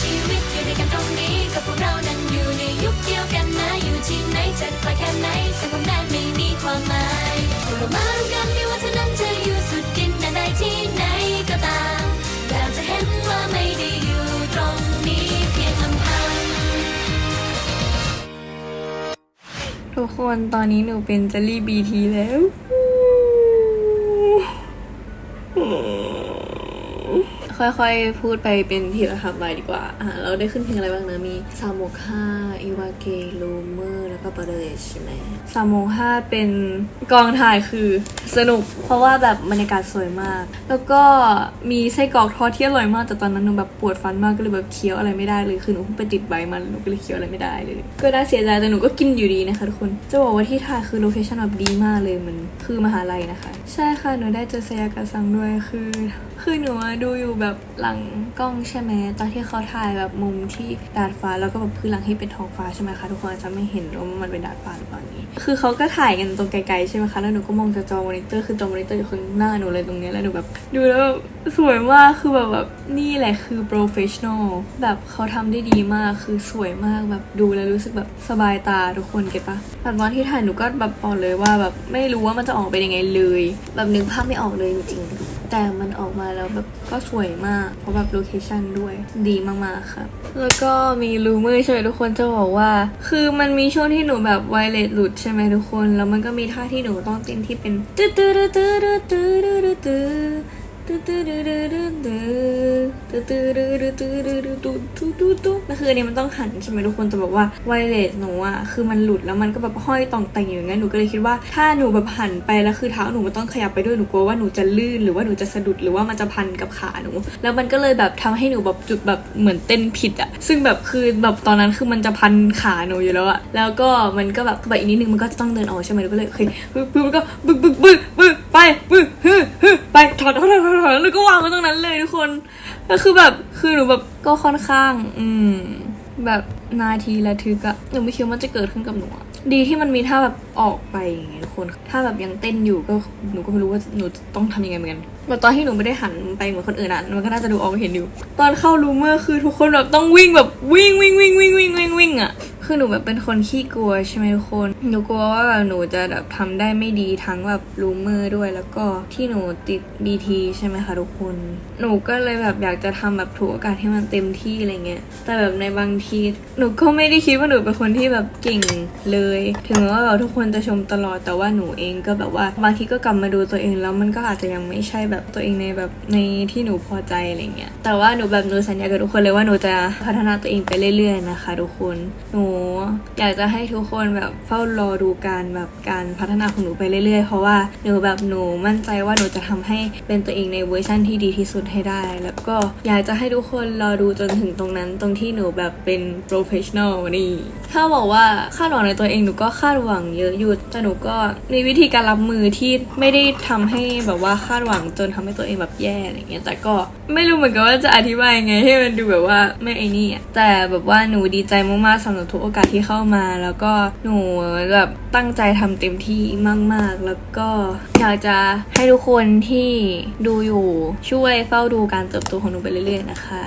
ชีวิตอยู่ด้วยกันตรงนี้ก็พวกเรานั้นอยู่ในยุคเดียวกันนะอยู่ที่ไหนจะไกลแค่ไหนสังคมนั้นไม่มีความหมายพวกเรามารวมกันไม่ว่าเธอนั้นจะอยู่สุดดินแดนใดที่ไหนก็ตามอยากจะเห็นว่าไม่ได้อยู่ตรงนี้เพียงลำพังทุกคนตอนนี้หนูเป็นเจลลี่บีทีแล้ว Oh. ค่อยๆ พูดไปเป็นทีละคำไปดีกว่าอ่าเราได้ขึ้นเพลงอะไรบ้างนะ มีซาโมคาอีวาเกลูเมอร์แล้วก็บาร์เดชใช่ไหมซาโมคาเป็นกองถ่ายคือสนุก เพราะว่าแบบบรรยากาศสวยมาก แล้วก็มีไส้กรอกทอดที่อร่อยมากแต่ตอนนั้นหนูแบบปวดฟันมากก็เลยแบบเคี้ยวอะไรไม่ได้เลยคือหนูเพิ่งไปติดใบมันหนูก็เลยเคี้ยวอะไรไม่ได้เลย ก็น่าเสียใจแต่หนูก็กินอยู่ดีนะคะทุกคนจะบอกว่าที่ถ่ายคือโลเคชั่นแบบดีมากเลยเหมันคือมหาลัยนะคะ ใช่ค่ะหนูได้เจอเซยากะซังด้วยคือ คือหนูดูอยู่แบบหลังกล้องใช่ไหมตอนที่เขาถ่ายแบบมุมที่ดาดฟ้าแล้วก็แบบพื้นหลังที่เป็นท้องฟ้าใช่ไหมคะทุกคนอาจจะไม่เห็นว่ามันเป็นดาดฟ้าหรือเปล่าอย่างนี้ คือเขาก็ถ่ายกันตรงไกลๆใช่ไหมคะแล้วหนูก็มองจากจอมอนิเตอร์คือจอมอนิเตอร์อยู่ข้างหน้าหนูเลยตรงเนี้ยแล้วหนูแบบดูแล้วแบบสวยมากคือแบบแบบนี่แหละคือ professional แบบเขาทำได้ดีมากคือสวยมากแบบดูแล้วรู้สึกแบบสบายตาทุกคนเก็ตปะแบบตอนที่ถ่ายหนูก็แบบบอกเลยว่าแบบไม่รู้ว่ามันจะออกเป็นยังไงเลย แบบนึกภาพไม่ออกเลยจริงๆ แต่มันออกมาแล้วแบบก็สวยมาก เพราะแบบโลเคชันด้วยดีมากๆครับแล้วก็มีรูเมอร์ใช่ไหมทุกคนจะบอกว่า คือมันมีช่วงที่หนูแบบไวเลสหลุดใช่ไหมทุกคน แล้วมันก็มีท่าที่หนูต้องเต้นที่เป็นตื้อตื้อตื้อตื้อตื้อตื้อ ตื้อตื้อตื้อตื้อตื้อตื้อตื้อตื้อตื้อตื้อตื้อตื้อตื้อตื้อตื้อตื้อตื้อแล้วคืออันนี้มันต้องหันใช่ไหมทุกคนจะบอกว่าไวเลสหนูอะคือมันหลุดแล้วมันก็แบบห้อยต่องแต่งอยู่อย่างนั้นหนูก็เลยคิดว่าถ้าหนูแบบหันไปแล้วคือเท้าหนูมันต้องขยับไปด้วยหนูกลัวว่าหนูจะลื่นหรือว่าหนูจะสะดุดหรือว่ามันจะพันกับขาหนู แล้วมันก็เลยแบบทำให้หนูแบบจุดแบบเหมือนเต้นผิดอะซึ่งแบบคือแบบตอนนั้นคือมันจะพันขาหนูอยู่แล้วอะแล้วก็มันก็แบบแบบอีกนิดนึงมันก็จะต้องเดินออกใช่ไหมหนูก็เลยโอเคปึ๊บปึ๊บก็บึกบึกบึกบึกไปบึกฮึฮึไปถอดางไว้ตรงนั้นเลยทุกคนแล้วคือแบบคือหนูแบบก็ค่อนข้าง อืม แบบนาทีละทึกอะหนูไม่คิดว่ามันจะเกิดขึ้นกับหนูอะดีที่มันมีท่าแบบออกไปอย่างเงี้ยทุกคน ถ้าแบบยังเต้นอยู่ก็หนูก็ไม่รู้ว่าหนูจะต้องทำยังไงเหมือนกันแบบตอนที่หนูไม่ได้หันไปเหมือนคนอื่นอะมันก็น่าจะดูออกเห็นอยู่ ตอนเข้ารูเมอร์คือทุกคนแบบต้องวิ่งแบบวิ่งวิ่งวิ่งวิ่งวิ่งวิ่งวิ่งอะ คือหนูแบบเป็นคนขี้กลัวใช่ไหมทุกคนหนูกลัวว่าแบบหนูจะแบบทำได้ไม่ดีทั้งแบบรูเมอร์ด้วยแล้วก็ที่หนูติด BT ใช่ไหมคะทุกคน หนูก็เลยแบบอยากจะทำแบบถูกโอกาสให้มันเต็มที่อะไรเงี้ยแต่แบบในบางทีหนูก็ไม่ได้คิดว่าหนูเป็นคนที่แบบเก่งเลย ถึงแม้ว่าแบบทุกคนจะชมตลอดแต่ว่าหนูเองก็แบบว่าบางทีก็กลับมาดูตัวเองแล้วมันก็อาจจะยังไม่ใช่แบบตัวเองในแบบในที่หนูพอใจอะไรเงี้ยแต่ว่าหนูแบบหนูสัญญากับทุกคนเลยว่าหนูจะพัฒนาตัวเองไปเรื่อยๆนะคะ ทุกคนหนูอยากจะให้ทุกคนแบบเฝ้ารอดูการแบบการพัฒนาของหนูไปเรื่อยๆ เพราะว่าหนูแบบหนูมั่นใจว่าหนูจะทำให้เป็นตัวเองในเวอร์ชั่นที่ดีที่สุดให้ได้ แล้วก็อยากจะให้ทุกคนรอดูจนถึงตรงนั้นตรงที่หนูแบบเป็น professional นี่ถ้าบอกว่าคาดหวังในตัวเองหนูก็คาดหวังเยอะอยู่แต่หนูก็มีวิธีการรับมือที่ไม่ได้ทำให้แบบว่าคาดหวังจนทำให้ตัวเองแบบแย่อะไรเงี้ยแต่ก็ไม่รู้เหมือนกันว่าจะอธิบายยังไงให้มันดูแบบว่าไม่ไอ้นี่แต่แบบว่าหนูดีใจมากๆสำหรับทุกโอกาสที่เข้ามา แล้วก็หนูแบบตั้งใจทำเต็มที่มาก ๆ แล้วก็อยากจะให้ทุกคนที่ดูอยู่ช่วยเฝ้าดูการเติบโตของหนูไปเรื่อย ๆ นะคะ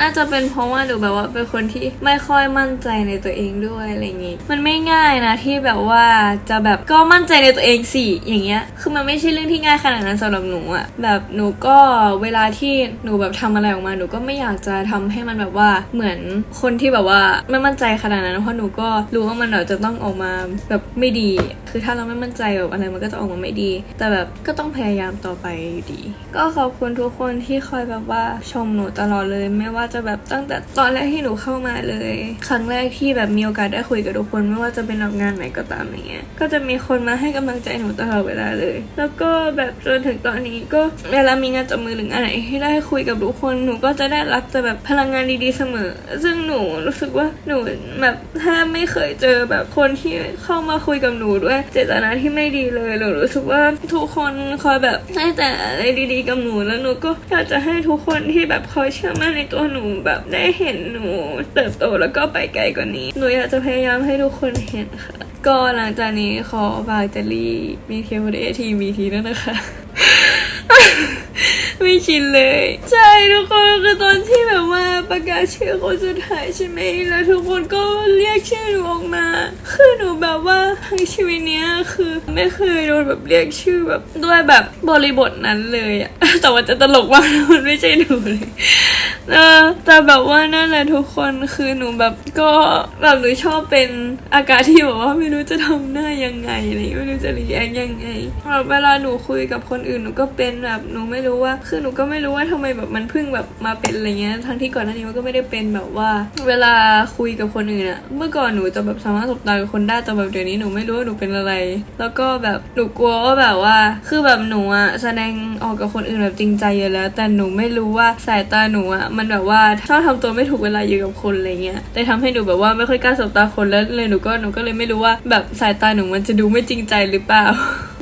น่าจะเป็นเพราะว่าหนูแบบว่าเป็นคนที่ไม่ค่อยมั่นใจในตัวเองด้วยอะไรอย่างงี้ มันไม่ง่ายนะที่แบบว่าจะแบบก็มั่นใจในตัวเองสิอย่างเงี้ย คือมันไม่ใช่เรื่องที่ง่ายขนาดนั้นสำหรับหนูอะแบบหนูก็เวลาที่หนูแบบทำอะไรออกมาหนูก็ไม่อยากจะทำให้มันแบบว่าเหมือนคนที่แบบว่าไม่มั่นใจขนาดนั้นเพราะหนูก็รู้ว่ามันแบบจะต้องออกมาแบบไม่ดีคือถ้าเราไม่มั่นใจแบบอะไรมันก็จะออกมาไม่ดี แต่แบบก็ต้องพยายามต่อไปอยู่ดี ก็ขอบคุณทุกคนที่คอยแบบว่าชมหนูตลอดเลย ไม่ว่าจะแบบตั้งแต่ตอนแรกที่หนูเข้ามาเลย ครั้งแรกที่แบบมีโอกาสได้คุยกับทุกคน ไม่ว่าจะเป็นแบบงานไหนก็ตามอย่างเงี้ย ก็จะมีคนมาให้กำลังใจหนูตลอดเวลาเลย แล้วก็แบบจนถึงตอนนี้ก็เวลามีงานจับมือหรืองานไหนที่ได้คุยกับทุกคนหนูก็จะได้รับแต่แบบพลังงานดีๆเสมอ ซึ่งหนูรู้สึกว่าหนูแบบแทบไม่เคยเจอแบบคนที่เข้ามาคุยกับหนูด้วยเจตนาที่ไม่ดีเลยหนูรู้สึกว่าทุกคนคอยแบบให้แต่อะไรดีๆกับหนูแล้วหนูก็อยากจะให้ทุกคนที่แบบคอยเชื่อมั่นในตัวหนูแบบได้เห็นหนูเติบโตแล้วก็ไปไกลกว่านี้ หนูอยากจะพยายามให้ทุกคนเห็นค่ะ ก็หลังจากนี้ขอฝากเจลลี่มีเทียมเอทีมีทีด้วยนะคะ ไม่ชินเลย ใช่ทุกคนคือตอนที่แบบว่าประกาศชื่อคนสุดท้ายใช่ไหมแล้วทุกคนก็เรียกชื่อหนูออกมา คือหนูแบบว่าทั้งชีวิตเนี้ยคือไม่เคยโดนแบบเรียกชื่อแบบด้วยแบบบริบทนั้นเลยอะแต่ว่าจะตลกมากมันไม่ใช่หนูเลยเออแต่แบบว่านั่นแหละทุกคนคือหนูแบบก็แบบหนูชอบเป็นอาการที่แบบว่าไม่รู้จะทำหน้ายังไงอะไรไม่รู้จะรีแอคยังไงแบบเวลาหนูคุยกับคนอื่นหนูก็เป็นแบบหนูไม่รู้ว่าคือหนูก็ไม่รู้ว่าทำไมแบบมันเพิ่งแบบมาเป็นอะไรเงี้ยทั้งที่ก่อนหน้านี้มันก็ไม่ได้เป็นแบบว่า เวลาคุยกับคนอื่นอะเมื่อก่อนหนูจะแบบสามารถสบตากับคนได้แต่แบบเดี๋ยวนี้หนูไม่รู้ว่าหนูเป็นอะไร แล้วก็แบบหนูกลัวว่าแบบว่า คือแบบหนูอะแสดงออกกับคนอื่นแบบจริงใจอยู่แล้ว แต่หนูไม่รู้ว่าสายตาหนูอะมันแบบว่าชอบทำตัวไม่ถูกเวลาอยู่กับคนอะไรเงี้ยเลยทำให้หนูแบบว่าไม่ค่อยกล้าสบตาคนแล้วเลยหนูก็หนูก็เลยไม่รู้ว่าแบบสายตาหนูมันจะดูไม่จริงใจหรือเปล่า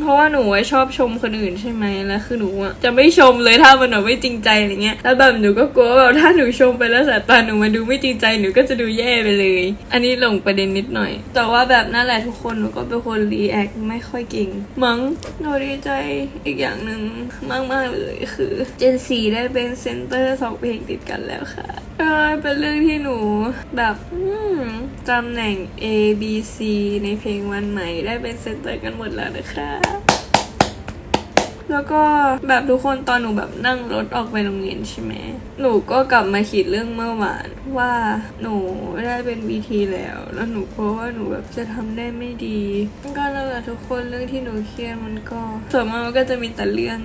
เพราะว่าหนูชอบชมคนอื่นใช่ไหมแล้วคือหนูอะจะไม่ชมเลยถ้ามันแบบไม่จริงใจอะไรเงี้ยแล้วแบบหนูก็กลัวแบบถ้าหนูชมไปแล้วสายตาหนูมันดูไม่จริงใจหนูก็จะดูแย่ไปเลย อันนี้หลงประเด็นนิดหน่อย แต่ว่าแบบนั่นแหละทุกคนหนูก็เป็นคนรีแอคไม่ค่อยเก่งมั้งหนูดีใจอีกอย่างหนึ่งมาก ๆ เลยคือเจนซีได้เป็นเซนเตอร์สองเพลงติดกันแล้วค่ะเออเป็นเรื่องที่หนูแบบ อืม ตำแหน่ง A B C ในเพลงวันใหม่ได้เป็นเซนเตอร์กันหมดแล้วนะคะ แล้วก็แบบทุกคนตอนหนูแบบนั่งรถออกไปโรงเรียนใช่ไหมหนูก็กลับมาคิดเรื่องเมื่อวานว่าหนูได้เป็นบีทีแล้ว แล้วหนูกลัวว่าหนูแบบจะทำได้ไม่ดีก็นั่นแหละทุกคนเรื่องที่หนูเครียดมันก็ส่วนมากมันก็จะมีแต่เรื่อง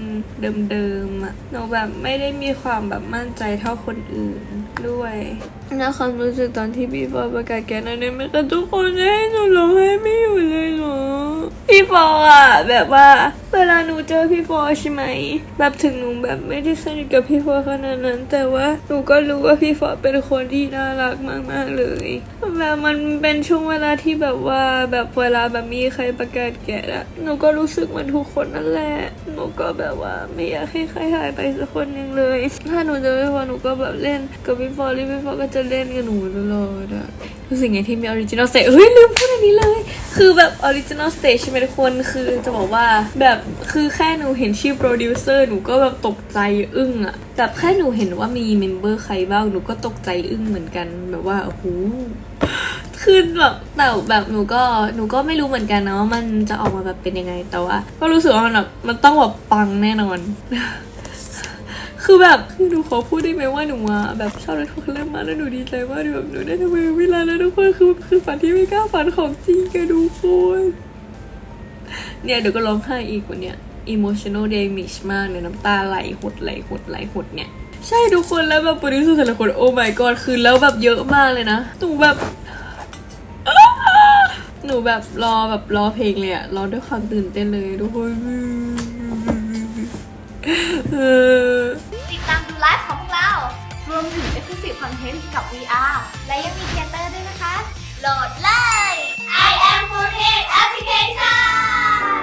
เดิมๆอะหนูแบบไม่ได้มีความแบบมั่นใจเท่าคนอื่นด้วยนะความรู้สึกตอนที่พี่ฟอประกาศแกนอันนี้ไม่ก็ทุกคนให้หนูร้องไห้ไม่อยู่เลยหรอพี่ฟออะแบบว่า เวลาหนูเจอพี่ฟอใช่ไหมแบบถึงหนูแบบไม่ได้สนิทกับพี่ฟอขนาดนั้น แต่ว่าหนูก็รู้ว่าพี่ฟอเป็นคนที่น่ารักมาก ๆ เลยแบบมันเป็นช่วงเวลาที่แบบว่าแบบเวลาแบบมีใครประกาศแกะอะหนูก็รู้สึกเหมือนทุกคนนั่นแหละหนูก็แบบว่าไม่อยากให้ใครหายไปสักคนหนึ่งเลย ถ้าหนูเจอพี่ฟอหนูก็แบบเล่นกับพี่ฟอแล้วพี่ฟอก็จะเล่นกับหนูตลอดอะรู้สึกไงที่มีออริจินอลสเตจเฮ้ยลืมพูดอันนี้เลย คือแบบออริจินอลสเตจใช่ไหมทุกคนคือจะบอกว่าแบบคือแค่หนูเห็นชื่อโปรดิวเซอร์หนูก็แบบตกใจอึ้งอะแบบแค่หนูเห็นว่ามีเมมเบอร์ใครบ้างหนูก็ตกใจอึ้งเหมือนกันแบบว่าโอ้โหคือแบบแต่แบบหนูก็หนูก็ไม่รู้เหมือนกันนะว่ามันจะออกมาแบบเป็นยังไงแต่ว่าก็รู้สึกว่ามันแบบมันต้องแบบปังแน่นอน คือแบบคือหนูขอพูดได้ไหมว่าหนูอะแบบชอบในทุกคนเล่นมากแล้วหนูดีใจมากที่แบบหนูได้ทำเวลาแล้วทุกคนคือคือฝันที่ไม่กล้าฝันของจริงแกันทุกคน เนี่ยเดี๋ยวก็ร้องไห้อีกวันเนี้ย emotional damage มากเนี่ยน้ำตาไหลหดไหลหดไหลหดเนี่ยใช่ทุกคนแล้วแบบโปรดิวเซอร์แต่ละคนโอ้ my god คือแล้วแบบเยอะมากเลยนะหนูแบบหนูแบบรอแบบรอเพลงเลยอะรอด้วยความตื่นเต้นเลยทุกคนติดตามดูไลฟ์ของพวกเรา รวมถึง Exclusive Content กับ VR และยังมีเทเตอร์ด้วยนะคะ โหลดเลย I am for head education.